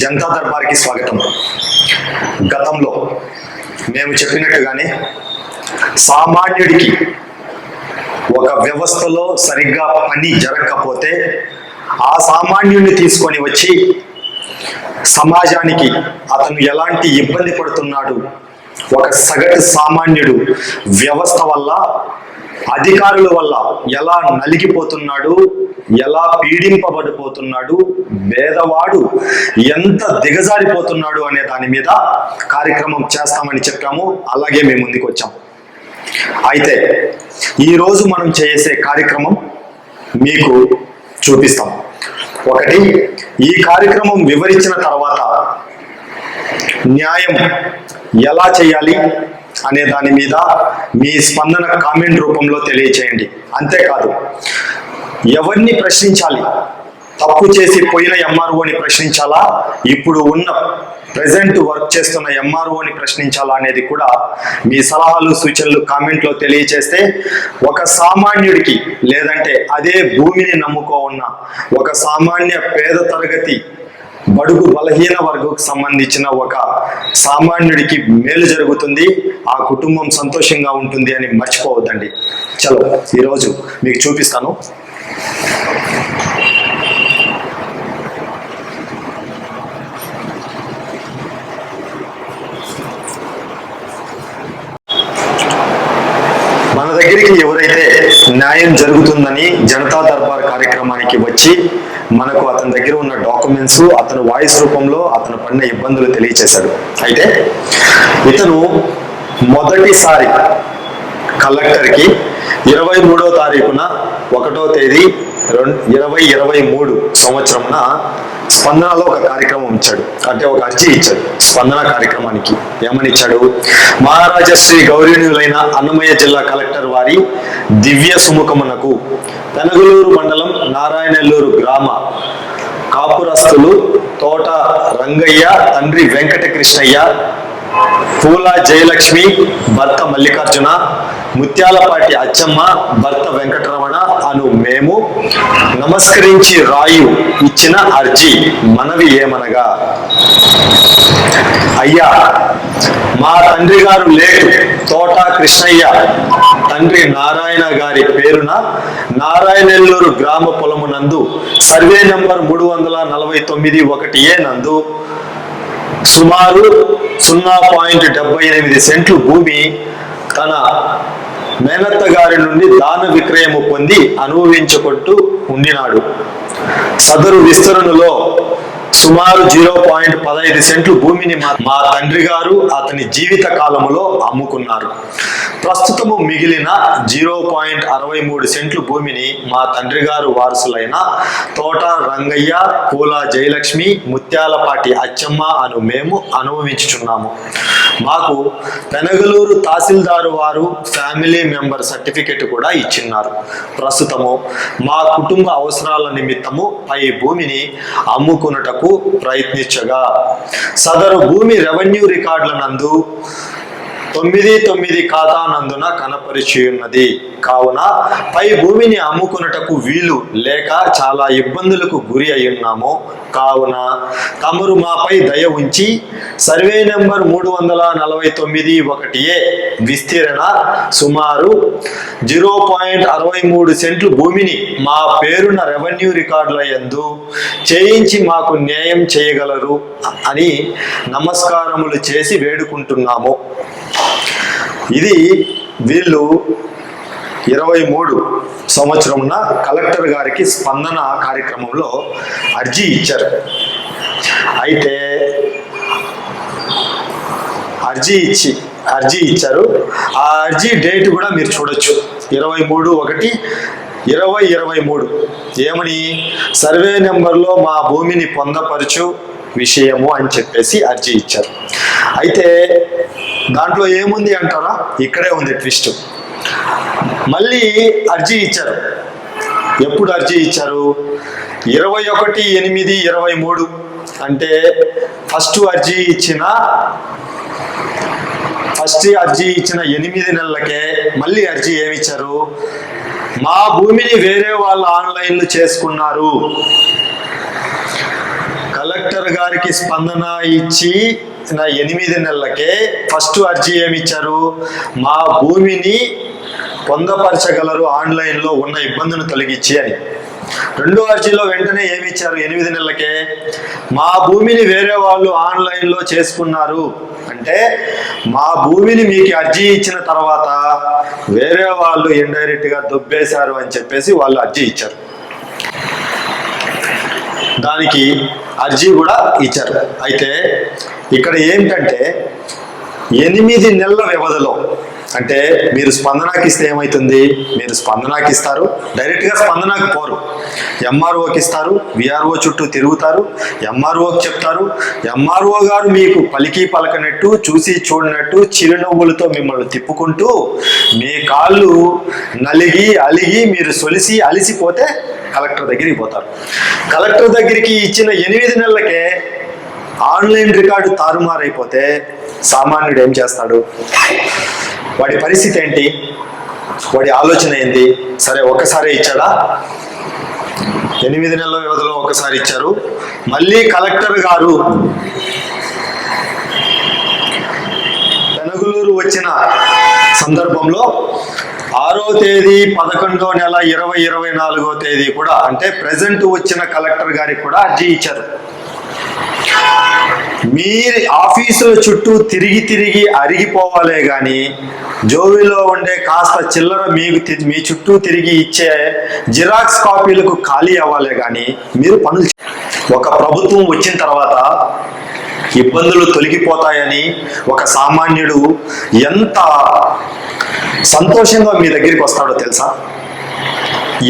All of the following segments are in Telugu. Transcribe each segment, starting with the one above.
జనతా దర్బార్కి స్వాగతం. గతంలో మేము చెప్పినట్టుగానే సామాన్యుడికి ఒక వ్యవస్థలో సరిగ్గా పని జరగకపోతే ఆ సామాన్యుడిని తీసుకొని వచ్చి సమాజానికి అతను ఎలాంటి ఇబ్బంది పడుతున్నాడు? ఒక సగటు సామాన్యుడు వ్యవస్థ వల్ల అధికారుల వల్ల ఎలా నలిగిపోతున్నాడు ఎలా పీడింపబడిపోతున్నాడు పేదవాడు ఎంత దిగజారిపోతున్నాడు అనే దాని మీద కార్యక్రమం చేస్తామని చెప్పాము. అలాగే మేము ముందుకు వచ్చాం అయితే ఈరోజు మనం చేసే కార్యక్రమం మీకు చూపిస్తాం. ఒకటి ఈ కార్యక్రమం వివరించిన తర్వాత న్యాయం ఎలా చేయాలి? అనే దాని మీద మీ స్పందన కామెంట్ రూపంలో తెలియచేయండి. అంతేకాదు ఎవరిని ప్రశ్నించాలి? తప్పు చేసి పోయిన ఎంఆర్ఓని ప్రశ్నించాలా? ఇప్పుడు ఉన్న ప్రజెంట్ వర్క్ చేస్తున్న ఎంఆర్ఓని ప్రశ్నించాలా అనేది కూడా మీ సలహాలు సూచనలు కామెంట్లో తెలియచేస్తే ఒక సామాన్యుడికి లేదంటే అదే భూమిని నమ్ముకో ఉన్న ఒక సామాన్య పేద తరగతి బడుగు బలహీన వర్గకు సంబంధించిన ఒక సామాన్యుడికి మేలు జరుగుతుంది ఆ కుటుంబం సంతోషంగా ఉంటుంది అని మర్చిపోవద్దండి. చలో ఈరోజు మీకు చూపిస్తాను. మన దగ్గరికి ఎవరైతే న్యాయం జరుగుతుందని జనతా దర్బార్ కార్యక్రమానికి వచ్చి మనకు అతని దగ్గర ఉన్న డాక్యుమెంట్స్ అతను వాయిస్ రూపంలో అతను పడిన ఇబ్బందులు తెలియచేశాడు. అయితే ఇతను మొదటిసారి కలెక్టర్కి ఇరవై మూడో తారీఖున ఒకటో తేదీ రెండు ఇరవై ఇరవై మూడు సంవత్సరంన స్పందనలో ఒక కార్యక్రమం ఇచ్చాడు. అంటే ఒక అర్జీ ఇచ్చాడు. స్పందన కార్యక్రమానికి ఏమని ఇచ్చాడు మహారాజశ్రీ గౌరవనీయులైన అన్నమయ్య జిల్లా కలెక్టర్ వారి దివ్య సుముఖమునకు పెనగలూరు మండలం నారాయణెల్లూరు గ్రామ కాపురస్తులు తోట రంగయ్య తండ్రి వెంకటకృష్ణయ్య పూల జయలక్ష్మి భర్త మల్లికార్జున ముత్యాలపాటి అచ్చమ్మ భర్త వెంకటరమణ అను మేము నమస్కరించి రాయు ఇచ్చిన అర్జీ మనవి ఏమనగా? అయ్యా మా తండ్రి గారు లేటు తోట కృష్ణయ్య తండ్రి నారాయణ గారి పేరున నారాయణెల్లూరు గ్రామ పొలము నందు సర్వే నంబర్ మూడు వందల నలభై తొమ్మిది ఒకటి ఏ నందు సుమారు సున్నా పాయింట్ డెబ్బై ఎనిమిది సెంట్లు భూమి తన మేనత్త గారి నుండి దాన విక్రయము పొంది అనుభవించుకుంటూ ఉండినాడు. సదరు విస్తరణలో సుమారు జీరో పాయింట్ పదహైదు సెంట్లు భూమిని మా మా తండ్రి గారు అతని జీవిత కాలములో అమ్ముకున్నారు. ప్రస్తుతము మిగిలిన జీరో పాయింట్ అరవై మూడు సెంట్లు భూమిని మా తండ్రి గారు వారసులైన తోట రంగయ్య పూల జయలక్ష్మి ముత్యాలపాటి అచ్చమ్మ అను మేము అనుభవించుచున్నాము. మాకు పెనగలూరు తహసీల్దారు వారు ఫ్యామిలీ మెంబర్ సర్టిఫికెట్ కూడా ఇచ్చిన్నారు. ప్రస్తుతము మా కుటుంబ అవసరాల నిమిత్తము పై భూమిని అమ్ముకున్నటకు ప్రయత్నించగా సదరు భూమి రెవెన్యూ రికార్డుల నందు తొమ్మిది తొమ్మిది ఖాతా నందున కనపరిచి ఉన్నది కావున పై భూమిని అమ్ముకున్నటకు వీలు లేక చాలా ఇబ్బందులకు గురి అయి ఉన్నాము కావున తమరు మాపై దయ ఉంచి సర్వే నెంబర్ మూడు వందల నలభై తొమ్మిది ఒకటి ఏ విస్తీరణ సుమారు జీరో పాయింట్ అరవై మూడు సెంట్లు భూమిని మా పేరున రెవెన్యూ రికార్డుల యందు చేయించి మాకు న్యాయం చేయగలరు అని నమస్కారములు చేసి వేడుకుంటున్నాము. ఇది వీళ్ళు ఇరవై మూడు సంవత్సరంన కలెక్టర్ గారికి స్పందన కార్యక్రమంలో అర్జీ ఇచ్చారు. అయితే అర్జీ ఇచ్చి అర్జీ ఇచ్చారు. ఆ అర్జీ డేట్ కూడా మీరు చూడొచ్చు. ఇరవై మూడు ఒకటి ఇరవై ఇరవై మూడు. ఏమని? సర్వే నెంబర్లో మా భూమిని పొందపరచు విషయము అని చెప్పేసి అర్జీ ఇచ్చారు. అయితే దాంట్లో ఏముంది అంటారా? ఇక్కడే ఉంది ట్విస్ట్. మళ్ళీ అర్జీ ఇచ్చారు. ఎప్పుడు అర్జీ ఇచ్చారు? ఇరవై ఒకటి ఎనిమిది ఇరవై మూడు అంటే ఫస్ట్ అర్జీ ఇచ్చిన ఫస్ట్ అర్జీ ఇచ్చిన ఎనిమిది నెలలకే మళ్ళీ అర్జీ ఏమిచ్చారు? మా భూమిని వేరే వాళ్ళు ఆన్లైన్లో చేసుకున్నారు. కలెక్టర్ గారికి స్పందన ఇచ్చి ఎనిమిది నెలలకే ఫస్ట్ అర్జీ ఏమి ఇచ్చారు మా భూమిని పొందపరచగలరు ఆన్లైన్లో ఉన్న ఇబ్బందులు తొలగించి అని. రెండో అర్జీలో వెంటనే ఏమి ఇచ్చారు ఎనిమిది నెలలకే? మా భూమిని వేరే వాళ్ళు ఆన్లైన్లో చేసుకున్నారు. అంటే మా భూమిని మీకు అర్జీ ఇచ్చిన తర్వాత వేరే వాళ్ళు ఇండైరెక్ట్గా దొబ్బేశారు అని చెప్పేసి వాళ్ళు అర్జీ ఇచ్చారు. దానికి అర్జీ కూడా ఇచ్చారు. అయితే ఇక్కడ ఏమిటంటే ఎనిమిది నెలల వ్యవధిలో అంటే మీరు స్పందనకి ఇస్తే ఏమవుతుంది మీరు స్పందనకి ఇస్తారు డైరెక్ట్గా స్పందనకు పోరు. ఎంఆర్ఓకి ఇస్తారు విఆర్ఓ చుట్టూ తిరుగుతారు ఎంఆర్ఓకి చెప్తారు. ఎంఆర్ఓ గారు మీకు పలికి పలకనట్టు చూసి చూడనట్టు చిరునవ్వులతో మిమ్మల్ని తిప్పుకుంటూ మీ కాళ్ళు నలిగి అలిగి మీరు సొలిసి అలిసిపోతే కలెక్టర్ దగ్గరికి పోతారు. కలెక్టర్ దగ్గరికి ఇచ్చిన ఎనిమిది నెలలకే ఆన్లైన్ రికార్డు తారుమారైపోతే సామాన్యుడు ఏం చేస్తాడు? వాడి పరిస్థితి ఏంటి? వాడి ఆలోచన ఏంటి? సరే ఒక్కసారి ఇచ్చాడా? ఎనిమిది నెలల వ్యవధిలో ఒకసారి ఇచ్చారు. మళ్ళీ కలెక్టర్ గారు పెనగులూరు వచ్చిన సందర్భంలో ఆరో తేదీ పదకొండో నెల ఇరవై ఇరవై నాలుగో తేదీ కూడా అంటే ప్రజెంట్ వచ్చిన కలెక్టర్ గారికి కూడా అర్జీ ఇచ్చారు. మీరు ఆఫీసుల చుట్టూ తిరిగి తిరిగి అరిగిపోవాలే గాని జోబీలో ఉండే కాస్త చిల్లర మీకు తి- మీ చుట్టూ తిరిగి ఇచ్చే జిరాక్స్ కాపీలకు ఖాళీ అవ్వాలే గాని మీరు పనులు ఒక ప్రభుత్వం వచ్చిన తర్వాత ఇబ్బందులు తొలగిపోతాయని ఒక సామాన్యుడు ఎంత సంతోషంగా మీ దగ్గరికి వస్తాడో తెలుసా?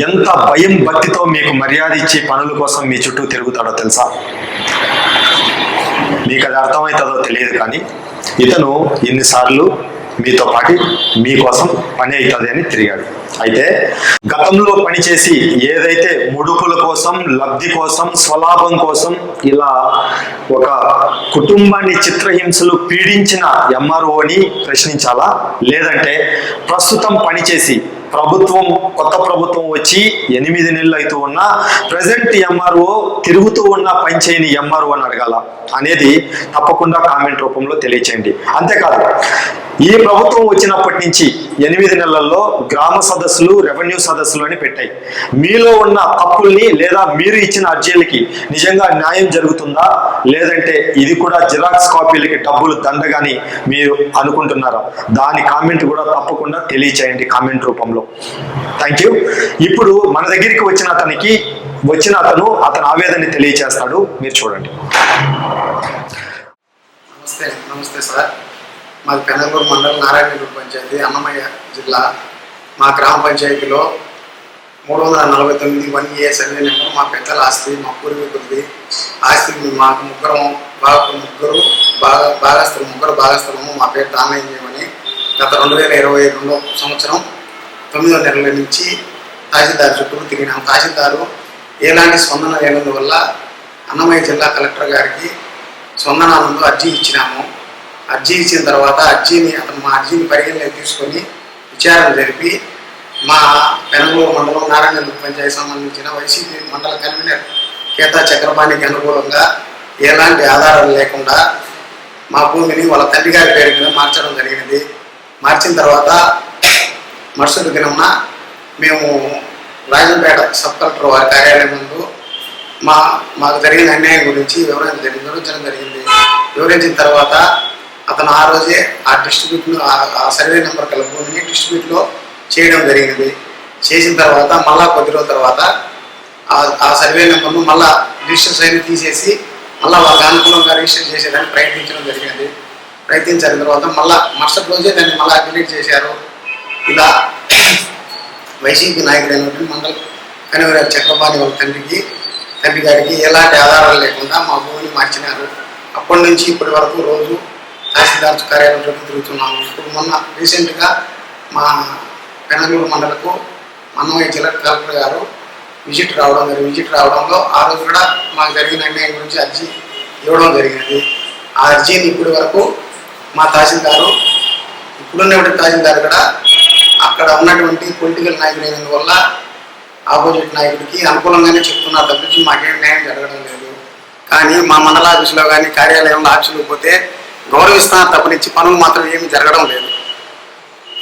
ఎంత భయం భక్తితో మీకు మర్యాద ఇచ్చి పనుల కోసం మీ చుట్టూ తిరుగుతాడో తెలుసా? మీకు అది అర్థమవుతుందో తెలియదు కానీ ఇతను ఇన్నిసార్లు మీతో పాటు మీకోసం పని అవుతుంది అని తిరిగాడు. అయితే గతంలో పనిచేసి ఏదైతే ముడుపుల కోసం లబ్ధి కోసం స్వలాభం కోసం ఇలా ఒక కుటుంబాన్ని చిత్రహింసలు పీడించిన ఎంఆర్ఓని ప్రశ్నించాలా? లేదంటే ప్రస్తుతం పనిచేసి ప్రభుత్వం కొత్త ప్రభుత్వం వచ్చి ఎనిమిది నెలలు అవుతూ ఉన్నా ప్రజెంట్ ఎంఆర్ఓ తిరుగుతూ ఉన్న పనిచేయని ఎంఆర్ఓ అని అడగాల. అనేది తప్పకుండా కామెంట్ రూపంలో తెలియచేయండి. అంతేకాదు ఈ ప్రభుత్వం వచ్చినప్పటి నుంచి ఎనిమిది నెలల్లో గ్రామ సదస్సులు రెవెన్యూ సదస్సులు అని పెట్టాయి. మీలో ఉన్న తప్పుల్ని లేదా మీరు ఇచ్చిన అర్జీలకి నిజంగా న్యాయం జరుగుతుందా? లేదంటే ఇది కూడా జిరాక్స్ కాపీలకి డబ్బులు దండగాని మీరు అనుకుంటున్నారా? దాని కామెంట్ కూడా తప్పకుండా తెలియచేయండి కామెంట్ రూపంలో. థ్యాంక్ యూ ఇప్పుడు మన దగ్గరికి వచ్చిన అతనికి వచ్చిన అతను అతని ఆవేదన తెలియచేస్తాడు. మీరు చూడండి. నమస్తే నమస్తే సార్. మాది పెనంగూరు మండలం నారాయణగూడ పంచాయతీ అన్నమయ్య జిల్లా. మా గ్రామ పంచాయతీలో మూడు వందల నలభై తొమ్మిది వన్ ఏ సర్వే నెంబర్ మా పెద్దల ఆస్తి మా పూర్వీకులది. ఆస్తి మాకు ముగ్గురం బాగా ముగ్గురు బాగా భాగస్థులు ముగ్గురు భాగస్థలము మా పేరు దానయ్య గత రెండు వేల ఇరవై రెండో సంవత్సరం తొమ్మిదో నెలల నుంచి తహసీల్దారు చుట్టూ తిరిగినాం తహసీల్దారు ఎలాంటి స్పందన లేనందువల్ల అన్నమయ్య జిల్లా కలెక్టర్ గారికి స్పందనానందు అర్జీ ఇచ్చినాము. అర్జీ ఇచ్చిన తర్వాత అర్జీని అతను మా అర్జీని పరిగణలోకి తీసుకొని విచారణ జరిపి మా పెనగూరు మండలం నారాయణ పంచాయతీ సంబంధించిన వైసీపీ మండల కన్వీనర్ కేతా చక్రపాణికి అనుకూలంగా ఎలాంటి ఆధారాలు లేకుండా మా భూమిని వాళ్ళ తండ్రి గారి పేరు మీద మార్చడం జరిగినది. మార్చిన తర్వాత మరుసటి దినమున మేము రాజంపేట సబ్ కలెక్టర్ వారి కార్యాలయం ముందు మా మాకు జరిగిన అన్యాయం గురించి వివరణ జరిగింది. వివరించడం జరిగింది. వివరించిన తర్వాత అతను ఆ రోజే ఆ డిస్ట్రిబ్యూట్ను ఆ సర్వే నెంబర్ కల భూమిని డిస్ట్రిబ్యూట్లో చేయడం జరిగింది. చేసిన తర్వాత మళ్ళా కొద్ది రోజుల తర్వాత ఆ- సర్వే నెంబర్ను మళ్ళా రిజిస్టర్ సైన్ తీసేసి మళ్ళీ వాళ్ళకి అనుకూలంగా రిజిస్టర్ చేసేదానికి ప్రయత్నించడం జరిగింది. ప్రయత్నించిన తర్వాత మళ్ళీ మరుసటి రోజే దాన్ని మళ్ళీ డిలీట్ చేశారు. ఇలా వైసీపీ నాయకుడైనటువంటి మండల కనివరాజు చక్రపాణి వాళ్ళ తండ్రికి తండ్రి గారికి ఎలాంటి ఆధారాలు లేకుండా మా భూమిని మార్చినారు. అప్పటి నుంచి ఇప్పటి వరకు రోజు తహసీల్దార్ కార్యాలయం చుట్టూ తిరుగుతున్నాము. ఇప్పుడు మొన్న రీసెంట్గా మా పెనగూరు మండలకు మన్నమయ్య జిల్లా కలెక్టర్ గారు విజిట్ రావడం జరిగింది. విజిట్ రావడంలో ఆ రోజు కూడా మాకు జరిగిన అన్యాయం గురించి అర్జీ ఇవ్వడం జరిగినది ఆ అర్జీని ఇప్పటి వరకు మా తహసీల్దారు ఇప్పుడున్నటువంటి తహసీల్దారు కూడా అక్కడ ఉన్నటువంటి పొలిటికల్ వల్ల ఆపోజిట్ నాయకుడికి అనుకూలంగానే చెప్తున్నారు తప్పించి మాకేం న్యాయం జరగడం లేదు. కానీ మా మండల ఆఫీసులో కానీ కార్యాలయంలో ఆఫీసులో పోతే గౌరవిస్తున్నారు తప్పనిచ్చి పనులు మాత్రం ఏమి జరగడం లేదు.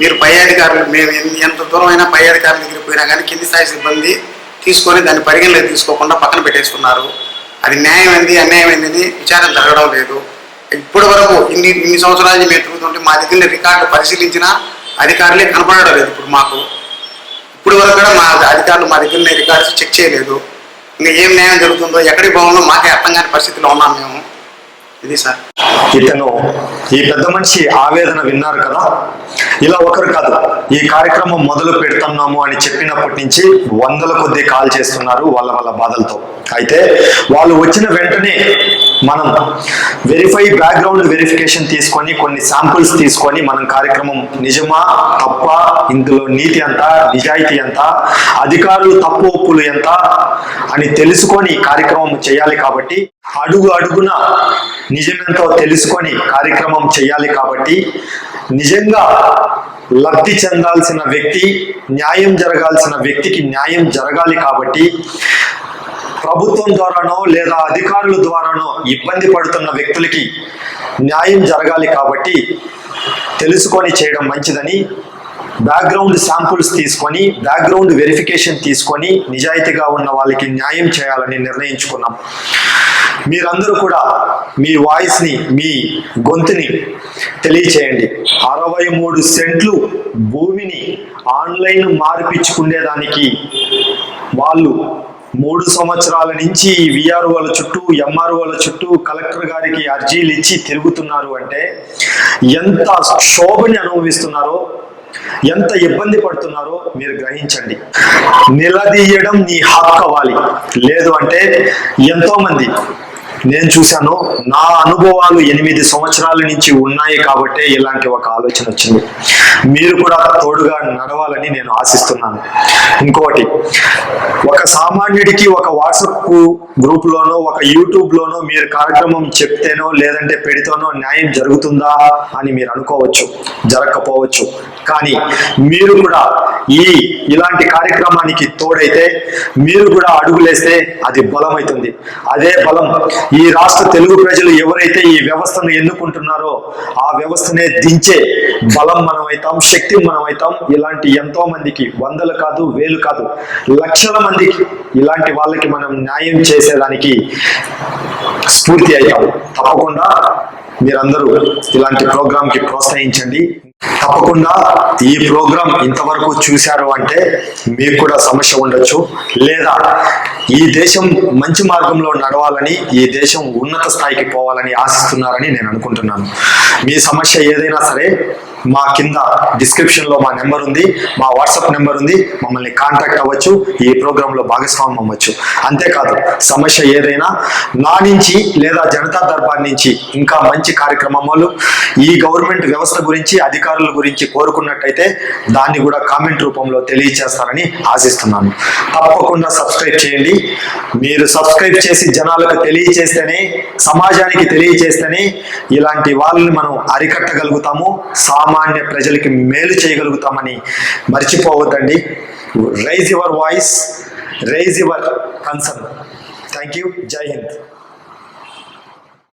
మీరు పై అధికారులు మేము ఎంత దూరం అయినా పై అధికారుల దగ్గర పోయినా కానీ కింది స్థాయి సిబ్బంది తీసుకొని దాన్ని పరిగణలోకి తీసుకోకుండా పక్కన పెట్టేస్తున్నారు. అది న్యాయం ఏంది అన్యాయం ఏంది విచారణ జరగడం లేదు. ఇప్పటి వరకు ఇన్ని ఇన్ని సంవత్సరాలు మేము తిరుగుతుంటే మా దగ్గర రికార్డు పరిశీలించిన అధికారులే కనపడడం లేదు ఇప్పుడు మాకు. ఇప్పుడు వరకు కూడా మా అధికారులు మా దగ్గర రికార్డ్స్ చెక్ చేయలేదు. ఇంకా ఏం న్యాయం జరుగుతుందో ఎక్కడికి పోవాలో మాకే అర్థం కాని పరిస్థితిలో ఉన్నాం మేము. ఇది సార్. ఇతను ఈ పెద్ద మనిషి ఆవేదన విన్నారు కదా? ఇలా ఒకరు కాదు ఈ కార్యక్రమం మొదలు పెడుతున్నాము అని చెప్పినప్పటి నుంచి వందల కొద్ది కాల్ చేస్తున్నారు వాళ్ళ వాళ్ళ బాధలతో. అయితే వాళ్ళు వచ్చిన వెంటనే మనం వెరిఫై బ్యాక్గ్రౌండ్ వెరిఫికేషన్ తీసుకొని కొన్ని శాంపుల్స్ తీసుకొని మనం కార్యక్రమం నిజమా తప్ప ఇందులో నీతి ఎంత నిజాయితీ ఎంత అధికారులు తప్పు ఒప్పులు ఎంత అని తెలుసుకొని కార్యక్రమం చేయాలి కాబట్టి అడుగు అడుగున నిజమెంతో తెలుసుకొని కార్యక్రమం చేయాలి కాబట్టి నిజంగా లబ్ధి చెందాల్సిన వ్యక్తి న్యాయం జరగాల్సిన వ్యక్తికి న్యాయం జరగాలి కాబట్టి ప్రభుత్వం ద్వారానో లేదా అధికారుల ద్వారానో ఇబ్బంది పడుతున్న వ్యక్తులకి న్యాయం జరగాలి కాబట్టి తెలుసుకొని చేయడం మంచిదని బ్యాక్గ్రౌండ్ శాంపుల్స్ తీసుకొని బ్యాక్గ్రౌండ్ వెరిఫికేషన్ తీసుకొని నిజాయితీగా ఉన్న వాళ్ళకి న్యాయం చేయాలని నిర్ణయించుకున్నాం. మీరందరూ కూడా మీ వాయిస్ని మీ గొంతుని తెలియచేయండి. అరవై మూడు సెంట్లు భూమిని ఆన్లైన్ మార్పించుకునేదానికి వాళ్ళు మూడు సంవత్సరాల నుంచి విఆర్ఓల చుట్టూ ఎంఆర్ఓల చుట్టూ కలెక్టర్ గారికి అర్జీలు ఇచ్చి తిరుగుతున్నారు అంటే ఎంత క్షోభని అనుభవిస్తున్నారో ఎంత ఇబ్బంది పడుతున్నారో మీరు గ్రహించండి. నిలదీయడం నీ హక్కు అవ్వాలి. లేదు అంటే ఎంతో మంది నేను చూశాను నా అనుభవాలు ఎనిమిది సంవత్సరాల నుంచి ఉన్నాయి కాబట్టే ఇలాంటి ఒక ఆలోచన వచ్చింది. మీరు కూడా తోడుగా నడవాలని నేను ఆశిస్తున్నాను. ఇంకోటి ఒక సామాన్యుడికి ఒక వాట్సాప్ గ్రూప్ లోనో ఒక యూట్యూబ్ లోనో మీరు కార్యక్రమం చెప్తేనో లేదంటే పెడితేనో న్యాయం జరుగుతుందా అని మీరు అనుకోవచ్చు జరగకపోవచ్చు. కానీ మీరు కూడా ఈ ఇలాంటి కార్యక్రమానికి తోడైతే మీరు కూడా అడుగులేస్తే అది బలమవుతుంది అదే బలం ఈ రాష్ట్ర తెలుగు ప్రజలు ఎవరైతే ఈ వ్యవస్థను ఎన్నుకుంటున్నారో ఆ వ్యవస్థనే దించే బలం మనం అవుతాం శక్తి మనం అవుతాం ఇలాంటి ఎంతో మందికి వందలు కాదు వేలు కాదు లక్షల మందికి ఇలాంటి వాళ్ళకి మనం న్యాయం చేసేదానికి స్ఫూర్తి అవుతాం తప్పకుండా మీరందరూ ఇలాంటి ప్రోగ్రామ్కి ప్రోత్సహించండి. తప్పకుండా ఈ ప్రోగ్రాం ఇంతవరకు చూశారు అంటే మీకు కూడా సమస్య ఉండొచ్చు. లేదా ఈ దేశం మంచి మార్గంలో నడవాలని ఈ దేశం ఉన్నత స్థాయికి పోవాలని ఆశిస్తున్నారని నేను అనుకుంటున్నాను. మీ సమస్య ఏదైనా సరే మా కింద డిస్క్రిప్షన్లో మా నెంబర్ ఉంది మా వాట్సాప్ నెంబర్ ఉంది మమ్మల్ని కాంటాక్ట్ అవ్వచ్చు ఈ ప్రోగ్రామ్లో భాగస్వామ్యం అవ్వచ్చు. అంతేకాదు సమస్య ఏదైనా నా నుంచి లేదా జనతా దర్బార్ నుంచి ఇంకా మంచి కార్యక్రమాలు ఈ గవర్నమెంట్ వ్యవస్థ గురించి అధికారుల గురించి కోరుకున్నట్టయితే దాన్ని కూడా కామెంట్ రూపంలో తెలియజేస్తారని ఆశిస్తున్నాను. తప్పకుండా సబ్స్క్రైబ్ చేయండి. మీరు సబ్స్క్రైబ్ చేసి జనాలకు తెలియచేస్తేనే సమాజానికి తెలియచేస్తేనే ఇలాంటి వాళ్ళని మనం అరికట్టగలుగుతాము సామాన్య ప్రజలకి మేలు చేయగలుగుతామని మర్చిపోవద్దండి. Raise your voice raise your concern thank you జై హింద్